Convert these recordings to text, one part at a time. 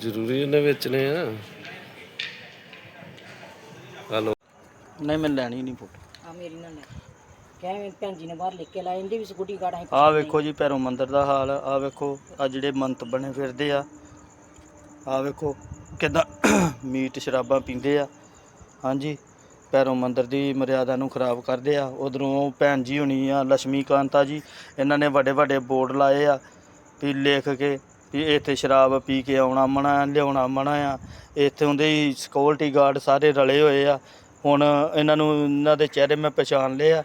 ਜ਼ਰੂਰੀ ਇਹਨੇ ਵੇਚਣੇ ਆ। ਹਲੋ। ਨਹੀਂ ਮੈਂ ਲੈਣੀ ਨਹੀਂ ਫੋਟੋ। ਆ ਮੇਰੀ ਨਾਲ ਲੈ। ਕਹਿ ਭੈਣ ਜੀ ਨੇ ਬਾਹਰ ਲਿਖ ਕੇ ਲਾਏ ਇਹਦੀ ਵੀ ਸਕੂਟੀ ਕਾਰਡ ਹੈ ਆਹ ਵੇਖੋ ਜੀ ਭੈਰੋ ਮੰਦਿਰ ਦਾ ਹਾਲ ਆਹ ਵੇਖੋ ਆ ਜਿਹੜੇ ਮੰਤ ਬਣੇ ਫਿਰਦੇ ਆ। ਆਹ ਵੇਖੋ ਕਿਦਾਂ ਮੀਟ ਸ਼ਰਾਬਾਂ ਪੀਂਦੇ ਆ। ਹਾਂਜੀ ਭੈਰੋ ਮੰਦਿਰ ਦੀ ਮਰਿਆਦਾ ਨੂੰ ਖਰਾਬ ਕਰਦੇ ਆ। ਉਧਰੋਂ ਭੈਣ ਜੀ ਹੁਣੀ ਆ ਲక్ష్ਮੀ ਕਾਂਤਾ ਜੀ ਇਹਨਾਂ ਨੇ ਵੱਡੇ ਵੱਡੇ ਬੋਰਡ ਲਾਏ ਆ ਵੀ ਲਿਖ ਕੇ ਵੀ ਇੱਥੇ ਸ਼ਰਾਬ ਪੀ ਕੇ ਆਉਣਾ ਮਨਾ ਲਿਆਉਣਾ ਮਨਾ ਆ। ਇੱਥੋਂ ਦੇ ਹੀ ਸਿਕਿਉਰਿਟੀ ਗਾਰਡ ਸਾਰੇ ਰਲੇ ਹੋਏ ਆ। ਹੁਣ ਇਹਨਾਂ ਨੂੰ ਇਹਨਾਂ ਦੇ ਚਿਹਰੇ ਮੈਂ ਪਛਾਣ ਲਏ ਆ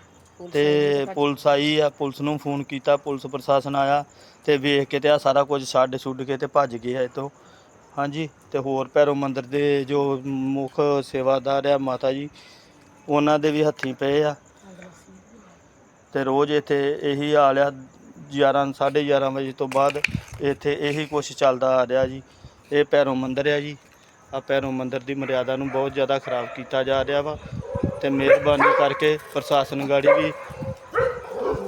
ਤੇ ਪੁਲਿਸ ਆਈ ਆ ਪੁਲਿਸ ਨੂੰ ਫੋਨ ਕੀਤਾ ਪੁਲਿਸ ਪ੍ਰਸ਼ਾਸਨ ਆਇਆ ਤੇ ਵੇਖ ਕੇ ਤੇ ਆ ਸਾਰਾ ਕੁਝ ਛੱਡ ਛੁੱਡ ਕੇ ਤੇ ਭੱਜ ਗਏ ਆ ਇੱਥੋਂ। ਹਾਂਜੀ ਤੇ ਹੋਰ ਭੈਰੋ ਮੰਦਿਰ ਦੇ ਜੋ ਮੁੱਖ ਸੇਵਾਦਾਰ ਆ ਮਾਤਾ ਜੀ ਉਹਨਾਂ ਦੇ ਵੀ ਹੱਥੀਂ ਪਏ ਆ। ਤੇ ਰੋਜ਼ ਇੱਥੇ ਇਹੀ ਹਾਲ ਆ 11 11:30 ਵਜੇ ਤੋਂ ਬਾਅਦ ਇੱਥੇ ਇਹੀ ਕੁਛ ਚੱਲਦਾ ਆ ਰਿਹਾ ਜੀ। ਇਹ ਭੈਰੋ ਮੰਦਿਰ ਆ ਜੀ। ਆ ਭੈਰੋ ਮੰਦਿਰ ਦੀ ਮਰਿਆਦਾ ਨੂੰ ਬਹੁਤ ਜ਼ਿਆਦਾ ਖਰਾਬ ਕੀਤਾ ਜਾ ਰਿਹਾ ਵਾ ਤੇ ਮਿਹਰਬਾਨੀ ਕਰਕੇ ਪ੍ਰਸ਼ਾਸਨ ਗਾੜੀ ਵੀ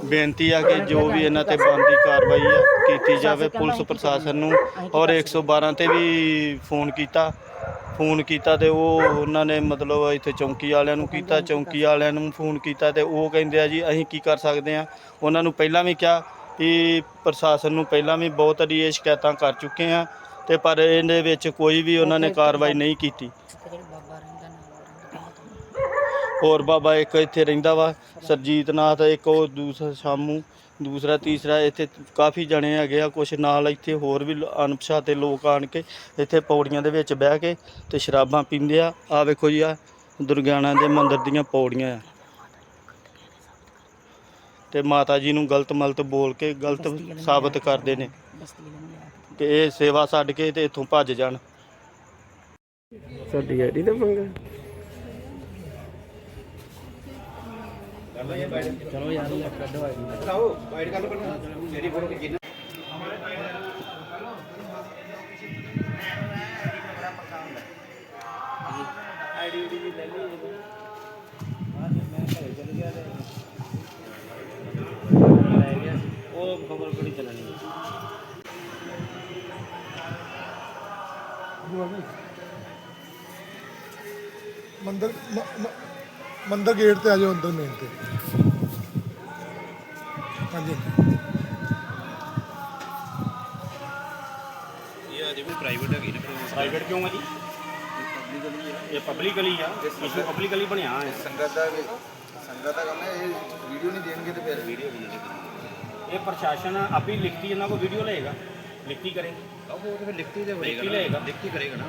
ਬੇਨਤੀ ਆ ਕਿ ਜੋ ਵੀ ਇਹਨਾਂ ਤੇ ਬਣਦੀ ਕਾਰਵਾਈ ਆ ਕੀਤੀ ਜਾਵੇ ਪੁਲਿਸ ਪ੍ਰਸ਼ਾਸਨ ਨੂੰ। ਔਰ 112 ਤੇ ਵੀ ਫੋਨ ਕੀਤਾ। ਫੋਨ ਕੀਤਾ ਤੇ ਉਹ ਉਹਨਾਂ ਨੇ ਮਤਲਬ ਇੱਥੇ ਚੌਂਕੀ ਵਾਲਿਆਂ ਨੂੰ ਕੀਤਾ ਚੌਂਕੀ ਵਾਲਿਆਂ ਨੂੰ ਫੋਨ ਕੀਤਾ ਤੇ ਉਹ ਕਹਿੰਦੇ ਆ ਜੀ ਅਸੀਂ ਕੀ ਕਰ ਸਕਦੇ ਆ? ਉਹਨਾਂ ਨੂੰ ਪਹਿਲਾਂ ਵੀ ਕਿਹਾ ਕਿ ਪ੍ਰਸ਼ਾਸਨ ਨੂੰ ਪਹਿਲਾਂ ਵੀ ਬਹੁਤ ਵਾਰੀ ਇਹ ਸ਼ਿਕਾਇਤਾਂ ਕਰ ਚੁੱਕੇ ਆ ਤੇ ਪਰ ਇਹਦੇ ਵਿੱਚ ਕੋਈ ਵੀ ਉਹਨਾਂ ਨੇ ਕਾਰਵਾਈ ਨਹੀਂ ਕੀਤੀ। ਹੋਰ ਬਾਬਾ ਇੱਕ ਇੱਥੇ ਰਹਿੰਦਾ ਵਾ, ਸਰਜੀਤ ਨਾਥ, ਇੱਕ ਉਹ ਦੂਸਰਾ ਸ਼ਾਮੂ, ਦੂਸਰਾ, ਤੀਸਰਾ, ਇੱਥੇ ਕਾਫੀ ਜਣੇ ਹੈਗੇ ਆ, ਕੁਛ ਨਾਲ ਇੱਥੇ ਹੋਰ ਵੀ ਅਣਪਛਾਤੇ ਲੋਕ ਆਣ ਕੇ ਇੱਥੇ ਪੌੜੀਆਂ ਦੇ ਵਿੱਚ ਬਹਿ ਕੇ ਤੇ ਸ਼ਰਾਬਾਂ ਪੀਂਦੇ ਆ। ਆ ਵੇਖੋ ਜੀ ਆ ਦੁਰਗਿਆਣਾ ਦੇ ਮੰਦਿਰ ਦੀਆਂ ਪੌੜੀਆਂ ਆ। ਤੇ ਮਾਤਾ ਜੀ ਨੂੰ ਗਲਤ ਮਲਤ ਬੋਲ ਕੇ ਗਲਤ ਸਾਬਤ ਕਰਦੇ ਨੇ। ਕਿ ਇਹ ਸੇਵਾ ਛੱਡ ਕੇ ਤੇ ਇੱਥੋਂ ਭੱਜ ਜਾਣ। ਸਾਡੀ ਆਈਡੀ ਦਾ ਪੰਗਾ ਉਹ ਖਬਰ ਬੜੀ ਚੱਲਣੀ ਮੰਦਰ ਮੰਦਰ ਗੇਟ ਤੇ ਆ ਜਾਓ ਅੰਦਰ ਮੇਨ ਤੇ। ਹਾਂਜੀ। ਇਹ ਅਜੇ ਵੀ ਪ੍ਰਾਈਵੇਟ ਹੈਗੀ ਨਾ ਪ੍ਰਾਈਵੇਟ ਕਿਉਂ ਹੈ ਜੀ? ਇਹ ਪਬਲਿਕਲੀ ਆ। ਇਸ਼ੂ ਪਬਲਿਕਲੀ ਬਣਿਆ ਹੈ ਸੰਗਤ ਦਾ ਵੀ- ਸੰਗਤ ਦਾ ਕੰਮ ਹੈ ਇਹ ਵੀਡੀਓ ਨਹੀਂ ਦੇਣਗੇ ਤੇ ਫਿਰ। ਵੀਡੀਓ ਇਹ ਪ੍ਰਸ਼ਾਸਨ ਆਪੇ ਲਿਖਤੀ ਇਹਨਾਂ ਕੋ ਵੀਡੀਓ ਲਏਗਾ। ਲਿਖਤੀ ਕਰੇ ਉਹ ਤੇ ਫਿਰ ਲਿਖਤੀ ਤੇ ਲਿਖਤੀ ਲਏਗਾ। ਲਿਖਤੀ ਕਰੇਗਾ ਨਾ।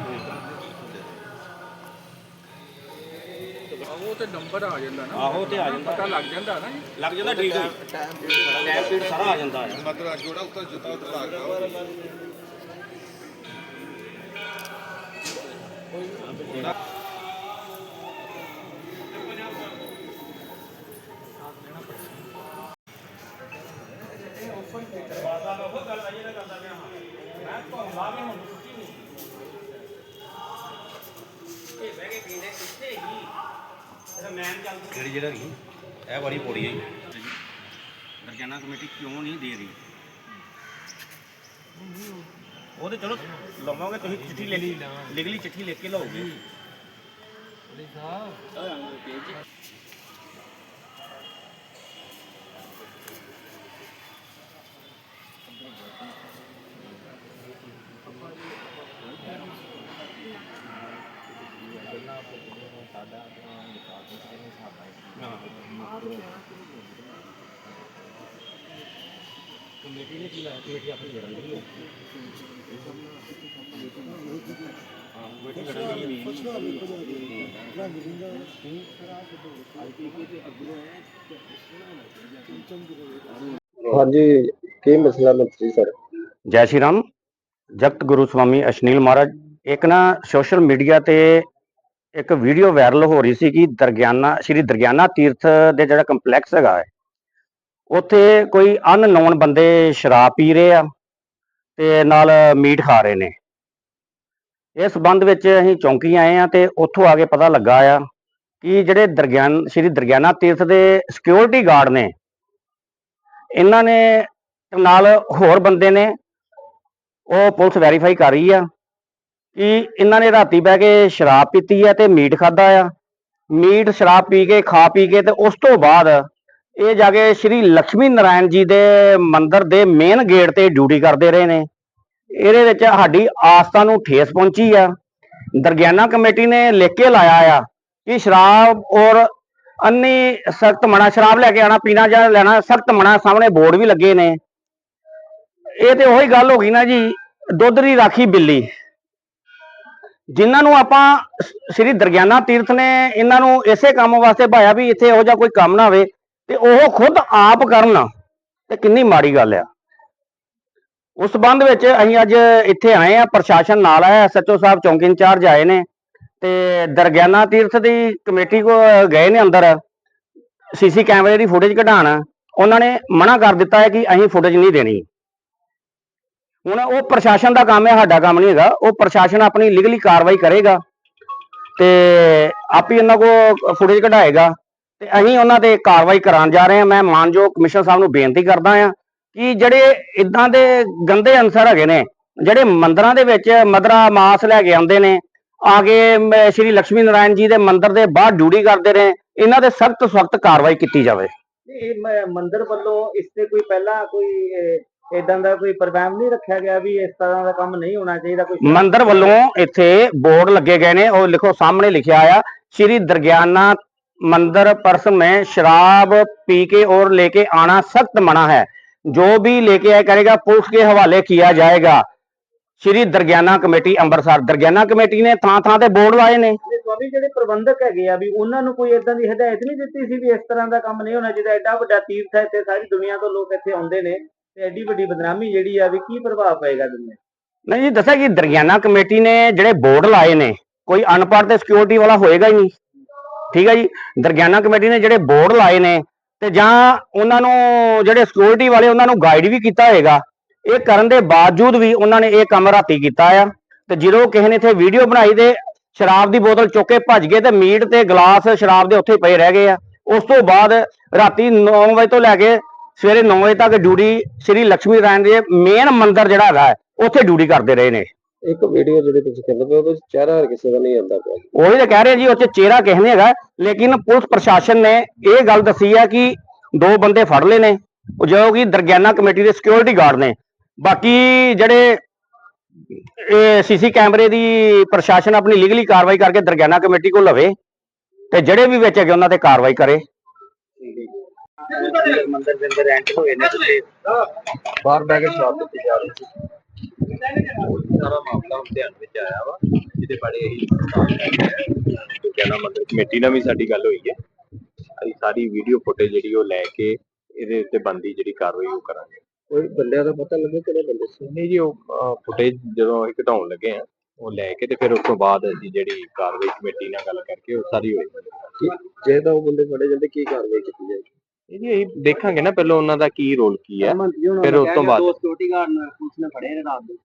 ਉਹ ਤੇ ਨੰਬਰ ਆ ਜਾਂਦਾ ਨਾ। ਆਹੋ ਤੇ ਆ ਜਾਂਦਾ। ਪਤਾ ਲੱਗ ਜਾਂਦਾ ਨਾ। ਲੱਗ ਜਾਂਦਾ ਠੀਕ ਹੈ ਟਾਈਮ ਸਾਰਾ ਆ ਜਾਂਦਾ ਹੈ ਮਤਲਬ ਜੋੜਾ ਉੱਤੇ ਜੁੱਤਾ ਉੱਤੇ ਲਾ ਕੇ ਜਿਹੜੀ ਜਿਹੜਾ ਨਹੀਂ? ਇਹ ਵਾਲੀ ਪੌੜੀ ਹੈ ਦਰਜਾਨਾ ਕਮੇਟੀ ਕਿਉਂ ਨਹੀਂ ਦੇ ਰਹੀ? ਉਹ ਤੇ ਚਲੋ ਲਵਾਂਗੇ ਤੁਸੀਂ ਚਿੱਠੀ ਲੈ ਲਈ ਲਿਖ ਲਈ ਚਿੱਠੀ ਲਿਖ ਕੇ ਲਓਗੇ। ਕਮੇਟੀ ਨੇ ਕੀ ਲਾਇਆ ਕਮੇਟੀ ਆਪਣੀ ਲੜਨ ਦੀ ਹੈ ਹਾਂ ਕਮੇਟੀ ਲੜਨ ਦੀ ਨਹੀਂ ਹਾਂਜੀ, ਕੀ ਮਸਲਾ ਮੰਤਰੀ ਸਰ? ਜੈ ਸ਼੍ਰੀ ਰਾਮ, ਜਗਤ ਗੁਰੂ ਸਵਾਮੀ ਅਸ਼ਨੀਲ ਮਹਾਰਾਜ। ਇੱਕ ਨਾ ਸੋਸ਼ਲ ਮੀਡੀਆ ਤੇ ਇੱਕ ਵੀਡੀਓ ਵਾਇਰਲ ਹੋ ਰਹੀ ਸੀ ਕਿ ਦਰਗਿਆਨਾ, ਸ਼੍ਰੀ ਦਰਗਿਆਨਾ ਤੀਰਥ ਦੇ ਜਿਹੜਾ ਕੰਪਲੈਕਸ ਹੈਗਾ ਹੈ, ਉੱਥੇ ਕੋਈ ਅਨਨੋਨ ਬੰਦੇ ਸ਼ਰਾਬ ਪੀ ਰਹੇ ਆ ਤੇ ਨਾਲ ਮੀਟ ਖਾ ਰਹੇ ਨੇ। ਇਸ ਸੰਬੰਧ ਵਿੱਚ ਅਸੀਂ ਚੌਂਕੀ ਆਏ ਆ ਤੇ ਉੱਥੋਂ ਆ ਕੇ ਪਤਾ ਲੱਗਾ ਆ ਕਿ ਜਿਹੜੇ ਦਰਗਿਆਨ, ਸ਼੍ਰੀ ਦਰਗਿਆਨਾ ਤੀਰਥ ਦੇ ਸਿਕਿਉਰਿਟੀ ਗਾਰਡ ਨੇ, ਇਹਨਾਂ ਨੇ ਨਾਲ ਹੋਰ ਬੰਦੇ ਨੇ, ਉਹ ਪੁਲਿਸ ਵੈਰੀਫਾਈ ਕਰ ਰਹੀ ਆ ਕਿ ਇਹਨਾਂ ਨੇ ਰਾਤੀ ਬਹਿ ਕੇ ਸ਼ਰਾਬ ਪੀਤੀ ਹੈ ਤੇ ਮੀਟ ਖਾਦਾ ਆ। ਮੀਟ, ਸ਼ਰਾਬ ਪੀ ਕੇ, ਖਾ ਪੀ ਕੇ ਤੇ ਉਸ ਤੋਂ ਬਾਅਦ ਇਹ ਜਾ ਕੇ ਸ਼੍ਰੀ ਲక్ష్ਮੀ ਨਾਰਾਇਣ ਜੀ ਦੇ ਮੰਦਿਰ ਦੇ ਮੇਨ ਗੇਟ ਤੇ ਡਿਊਟੀ ਕਰਦੇ ਰਹੇ ਨੇ। ਇਹਦੇ ਵਿੱਚ ਸਾਡੀ ਆਸਥਾ ਨੂੰ ਠੇਸ ਪਹੁੰਚੀ ਆ। ਦਰਗਿਆਨਾ ਕਮੇਟੀ ਨੇ ਲਿਖ ਕੇ ਲਾਇਆ ਆ ਕਿ ਸ਼ਰਾਬ ਔਰ ਅੰਨੀ ਸਖਤ ਮਨਾ, ਸ਼ਰਾਬ ਲੈ ਕੇ ਆਣਾ ਪੀਣਾ ਜਾਂ ਲੈਣਾ, ਸਖਤ ਮਨਾ ਸਾਹਮਣੇ ਬੋਰਡ ਵੀ ਲੱਗੇ ਨੇ। ਇਹ ਤੇ ਉਹੀ ਗੱਲ ਹੋ ਗਈ ਨਾ ਜੀ, ਦੁੱਧ ਦੀ ਰਾਖੀ ਬਿੱਲੀ। ਜਿਨ੍ਹਾਂ ਨੂੰ ਆਪਾਂ ਸ੍ਰੀ ਦਰਗਿਆਨਾ ਤੀਰਥ ਨੇ ਇਹਨਾਂ ਨੂੰ ਇਸੇ ਕੰਮ ਵਾਸਤੇ ਭਾਇਆ ਵੀ ਇੱਥੇ ਇਹੋ ਜਿਹਾ ਕੋਈ ਕੰਮ ਨਾ ਹੋਵੇ ਤੇ ਉਹ ਖੁਦ ਆਪ ਕਰਨ, ਤੇ ਕਿੰਨੀ ਮਾੜੀ ਗੱਲ ਆ। ਉਸ ਸੰਬੰਧ ਵਿੱਚ ਅਸੀਂ ਅੱਜ ਇੱਥੇ ਆਏ ਆ, ਪ੍ਰਸ਼ਾਸਨ ਨਾਲ ਆਇਆ ਐਸਐਚਓ ਸਾਹਿਬ ਚੌਂਕੀ ਇੰਚਾਰਜ ਆਏ ਨੇ, ਤੇ ਦਰਗਿਆਨਾ ਤੀਰਥ ਦੀ ਕਮੇਟੀ ਕੋ ਗਏ ਨੇ ਅੰਦਰ, ਸੀਸੀ ਕੈਮਰੇ ਦੀ ਫੁਟੇਜ ਕਢਾਉਣ। ਉਹਨਾਂ ਨੇ ਮਨਾ ਕਰ ਦਿੱਤਾ ਹੈ ਕਿ ਅਸੀਂ ਫੁਟੇਜ ਨਹੀਂ ਦੇਣੀ। ਹੁਣ ਉਹ ਪ੍ਰਸ਼ਾਸਨ ਦਾ ਕੰਮ ਹੈ, ਸਾਡਾ ਕੰਮ ਨਹੀਂ ਹੈਗਾ। ਉਹ ਪ੍ਰਸ਼ਾਸਨ ਆਪਣੀ ਲੀਗਲੀ ਕਾਰਵਾਈ ਕਰੇਗਾ ਤੇ ਆਪ ਉਹਨਾਂ ਕੋ ਫੁਟੇਜ ਕਢਾਏਗਾ ਤੇ ਅਸੀਂ ਉਹਨਾਂ ਤੇ ਕਾਰਵਾਈ ਕਰਾਉਣ ਜਾ ਰਹੇ ਹਾਂ। ਮੈਂ ਮਾਨਯੋਗ ਕਮਿਸ਼ਨਰ ਸਾਹਿਬ ਨੂੰ ਬੇਨਤੀ ਕਰਦਾ ਹਾਂ ਕਿ ਜਿਹੜੇ ਇਦਾਂ ਦੇ ਗੰਦੇ ਅਨਸਰ ਹੈਗੇ ਨੇ, ਜਿਹੜੇ ਮੰਦਰਾਂ ਦੇ ਵਿੱਚ ਮਦਰਾ ਮਾਸ ਲੈ ਕੇ ਆਉਂਦੇ ਨੇ ਆ ਕੇ ਸ਼੍ਰੀ ਲక్ష్ਮੀ ਨਾਰਾਇਣ ਜੀ ਦੇ ਮੰਦਿਰ ਦੇ ਬਾਹਰ ਡਿਊਟੀ ਕਰਦੇ ਨੇ, ਇਹਨਾਂ ਦੇ ਸਖਤ ਸਖਤ ਕਾਰਵਾਈ ਕੀਤੀ ਜਾਵੇ। ਇਹ ਮੰਦਿਰ ਵੱਲੋਂ ਇਸ ਤੇ ਕੋਈ ਪਹਿਲਾਂ ਕੋਈ ਇਦਾਂ ਦਾ ਕੋਈ ਪ੍ਰੋਗਰਾਮ ਨਹੀਂ ਰੱਖਿਆ ਗਿਆ ਵੀ ਇਸ ਤਰ੍ਹਾਂ ਦਾ ਕੰਮ ਨਹੀਂ ਹੋਣਾ ਚਾਹੀਦਾ ਕੋਈ ਮੰਦਿਰ ਵੱਲੋਂ ਇੱਥੇ ਬੋਰਡ ਲੱਗੇ ਗਏ ਨੇ ਉਹ ਲਿਖੋ ਸਾਹਮਣੇ ਲਿਖਿਆ ਆ श्री दरगियाना मंदिर पर्स में शराब पी के और लेके आना सख्त मना है जो भी लेके आया करेगा पुलिस के हवाले किया जाएगा श्री दरगियाना कमेटी ਅੰਮ੍ਰਿਤਸਰ ਦਰਗਿਆਨਾ ਕਮੇਟੀ ਨੇ ਥਾਂ ਥਾਂ ਤੇ ਬੋਰਡ ਲਾਏ ਨੇ ਤੇ ਸਵਾਮੀ ਜਿਹੜੇ ਪ੍ਰਬੰਧਕ ਹੈਗੇ ਆ ਵੀ ਉਹਨਾਂ ਨੂੰ ਕੋਈ ਇਦਾਂ ਦੀ ਹਦਾਇਤ ਨਹੀਂ ਦਿੱਤੀ ਸੀ ਵੀ ਇਸ ਤਰ੍ਹਾਂ ਦਾ ਕੰਮ ਨਹੀਂ ਹੋਣਾ ਚਾਹੀਦਾ ਐਡਾ ਵੱਡਾ ਤੀਰਥ ਹੈ ਤੇ ਸਾਰੀ ਦੁਨੀਆ ਤੋਂ ਲੋਕ ਇੱਥੇ ਆਉਂਦੇ ਨੇ ਤੇ ਐਡੀ ਵੱਡੀ ਬਦਨਾਮੀ ਜਿਹੜੀ ਆ ਵੀ ਕੀ ਪ੍ਰਭਾਵ ਪਏਗਾ ਦੁਨੀਆ ਨਹੀਂ ਜੀ, ਦੱਸਿਆ ਕਿ ਦਰਗਿਆਨਾ ਕਮੇਟੀ ਨੇ ਜਿਹੜੇ ਬੋਰਡ ਲਾਏ ਨੇ, ਕੋਈ ਅਨਪੜ੍ਹ ਤੇ ਸਿਕਿਉਰਿਟੀ ਵਾਲਾ ਹੋਏਗਾ ਹੀ ਨਹੀਂ। ਠੀਕ ਹੈ ਜੀ, ਦਰਗਿਆਨਾ ਕਮੇਟੀ ਨੇ ਜਿਹੜੇ ਬੋਰਡ ਲਾਏ ਨੇ ਤੇ ਜਾਂ ਉਹਨਾਂ ਨੂੰ ਜਿਹੜੇ ਸਿਕਿਉਰਿਟੀ ਵਾਲੇ ਉਹਨਾਂ ਨੂੰ ਗਾਈਡ ਵੀ ਕੀਤਾ ਹੋਏਗਾ, ਇਹ ਕਰਨ ਦੇ ਬਾਵਜੂਦ ਵੀ ਉਹਨਾਂ ਨੇ ਇਹ ਕੰਮ ਰਾਤੀ ਕੀਤਾ ਆ। ਤੇ ਜਦੋਂ ਕਿਸੇ ਨੇ ਇੱਥੇ ਵੀਡੀਓ ਬਣਾਈ ਤੇ ਸ਼ਰਾਬ ਦੀ ਬੋਤਲ ਚੁੱਕ ਕੇ ਭੱਜ ਗਏ ਤੇ ਮੀਟ ਤੇ ਗਲਾਸ ਸ਼ਰਾਬ ਦੇ ਉੱਥੇ ਪਏ ਰਹਿ ਗਏ ਆ, ਉਸ ਤੋਂ ਬਾਅਦ ਰਾਤੀ 9 ਵਜੇ ਤੋਂ ਲੈ ਕੇ ਸਵੇਰੇ 9 ਵਜੇ ਤੱਕ ਡਿਊਟੀ ਸ੍ਰੀ ਲక్ష్ਮੀ ਨਾਰਾਇਣ ਦੇ ਮੇਨ ਮੰਦਿਰ ਜਿਹੜਾ ਹੈਗਾ ਉੱਥੇ ਡਿਊਟੀ ਕਰਦੇ ਰਹੇ ਨੇ। ਇੱਕ ਵੀਡੀਓ ਜਿਹੜੀ ਤੁਸੀਂ ਕਹਿੰਦੇ ਪਏ ਉਹਦੇ ਚਿਹਰਾ ਹਰ ਕਿਸੇ ਦਾ ਨਹੀਂ ਆਉਂਦਾ ਪਿਆ। ਉਹੀ ਤਾਂ ਕਹਿ ਰਹੇ ਜੀ ਉੱਥੇ ਚਿਹਰਾ ਕਿਸੇ ਨੇ ਹੈਗਾ ਲੇਕਿਨ ਪੁਲਿਸ ਪ੍ਰਸ਼ਾਸਨ ਨੇ ਇਹ ਗੱਲ ਦੱਸੀ ਹੈ ਕਿ ਦੋ ਬੰਦੇ ਫੜ ਲਏ ਨੇ ਉਹ ਜੋ ਕਿ ਦਰਗਿਆਨਾ ਕਮੇਟੀ ਦੇ ਸਿਕਿਉਰਿਟੀ ਗਾਰਡ ਨੇ। ਬਾਕੀ ਜਿਹੜੇ ਇਹ ਸੀਸੀ ਕੈਮਰੇ ਦੀ ਪ੍ਰਸ਼ਾਸਨ ਆਪਣੀ ਲੀਗਲੀ ਕਾਰਵਾਈ ਕਰਕੇ ਦਰਗਿਆਨਾ ਕਮੇਟੀ ਕੋਲ ਲਵੇ ਤੇ ਜਿਹੜੇ ਵੀ ਵਿੱਚ ਹੈਗੇ ਉਹਨਾਂ ਤੇ ਕਾਰਵਾਈ ਕਰੇ। ਮੰਦਿਰ ਦੇ ਅੰਦਰ ਐਂਟਰ ਹੋਏ ਨੇ ਤੁਸੀਂ ਬਾਹਰ ਬਹਿ ਕੇ ਸ਼ਰਾਬ ਪੀਤੀ ਜਾ ਰਹੀ ਸੀ। ਸਾਰਾ ਮਾਮਲਾ ਹੁਣ ਧਿਆਨ ਵਿੱਚ ਆਇਆ ਵਾ ਜਿਹਦੇ ਬਾਰੇ ਅਸੀਂ ਕਹਿਣਾ ਮੰਦਰ ਕਮੇਟੀ ਨਾਲ ਵੀ ਸਾਡੀ ਗੱਲ ਹੋਈ ਹੈ। ਅਸੀਂ ਸਾਰੀ ਵੀਡੀਓ ਫੁਟੇਜ ਜਿਹੜੀ ਉਹ ਲੈ ਕੇ ਇਹਦੇ ਉੱਤੇ ਬੰਦੀ ਜਿਹੜੀ ਕਾਰਵਾਈ ਉਹ ਕਰਾਂਗੇ। ਕੋਈ ਬੰਦਿਆਂ ਦਾ ਪਤਾ ਲੱਗਾ ਕਿਹੜੇ ਬੰਦੇ ਸੀ? ਨਹੀਂ ਜੀ ਉਹ ਫੁਟੇਜ ਜਦੋਂ ਅਸੀਂ ਘਟਾਉਣ ਲੱਗੇ ਆ ਉਹ ਲੈ ਕੇ ਤੇ ਫਿਰ ਉਸ ਤੋਂ ਬਾਅਦ ਅਸੀਂ ਜਿਹੜੀ ਕਾਰਵਾਈ ਕਮੇਟੀ ਨਾਲ ਗੱਲ ਕਰਕੇ ਉਹ ਸਾਰੀ ਹੋਈ। ਜੇ ਤਾਂ ਉਹ ਬੰਦੇ ਫੜੇ ਜਾਂਦੇ ਕੀ ਕਾਰਵਾਈ ਕੀਤੀ ਜਾਏਗੀ? ਇਹ ਦੇਖਾਂਗੇ ਨਾ ਪਹਿਲਾਂ ਉਹਨਾਂ ਦਾ ਕੀ ਰੋਲ ਕੀ ਹੈ ਫਿਰ ਉਸ ਤੋਂ ਬਾਅਦ। ਸਿਕਿਉਰਿਟੀ ਗਾਰਡ ਨੇ ਪੁਲਿਸ ਨੇ ਫੜੇ ਨੇ ਰਾਤ ਦੇ।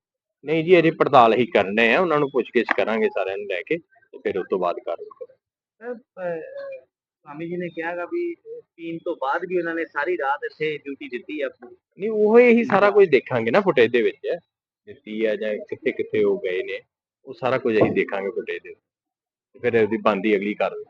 ਨਹੀਂ ਜੀ ਅਜੇ ਪੜਤਾਲ ਹੀ ਕਰਨੇ ਆ ਉਹਨਾਂ ਨੂੰ ਪੁੱਛਗਿੱਛ ਕਰਾਂਗੇ ਸਾਰਿਆਂ ਨੂੰ ਲੈ ਕੇ ਤੇ ਫਿਰ ਉਸ ਤੋਂ ਬਾਅਦ ਕਾਰਵਾਈ ਕਰਾਂਗੇ। ਸਵਾਮੀ ਜੀ ਨੇ ਕਿਹਾਗਾ ਵੀ ਪੀਣ ਤੋਂ ਬਾਅਦ ਵੀ ਉਹਨਾਂ ਨੇ ਸਾਰੀ ਰਾਤ ਇੱਥੇ ਡਿਊਟੀ ਦਿੱਤੀ ਆ ਨਹੀਂ ਉਹ ਇਹੀ ਸਾਰਾ ਕੁਝ ਦੇਖਾਂਗੇ ਨਾ ਫੁਟੇਜ ਦੇ ਵਿੱਚ ਦਿੱਤੀ ਹੈ ਜਾਂ ਕਿੱਥੇ ਕਿੱਥੇ ਉਹ ਗਏ ਨੇ ਉਹ ਸਾਰਾ ਕੁਝ ਅਸੀਂ ਦੇਖਾਂਗੇ ਫੁਟੇਜ ਦੇ ਫਿਰ ਉਹਦੀ ਬੰਦੀ ਅਗਲੀ ਕਾਰਵਾਈ।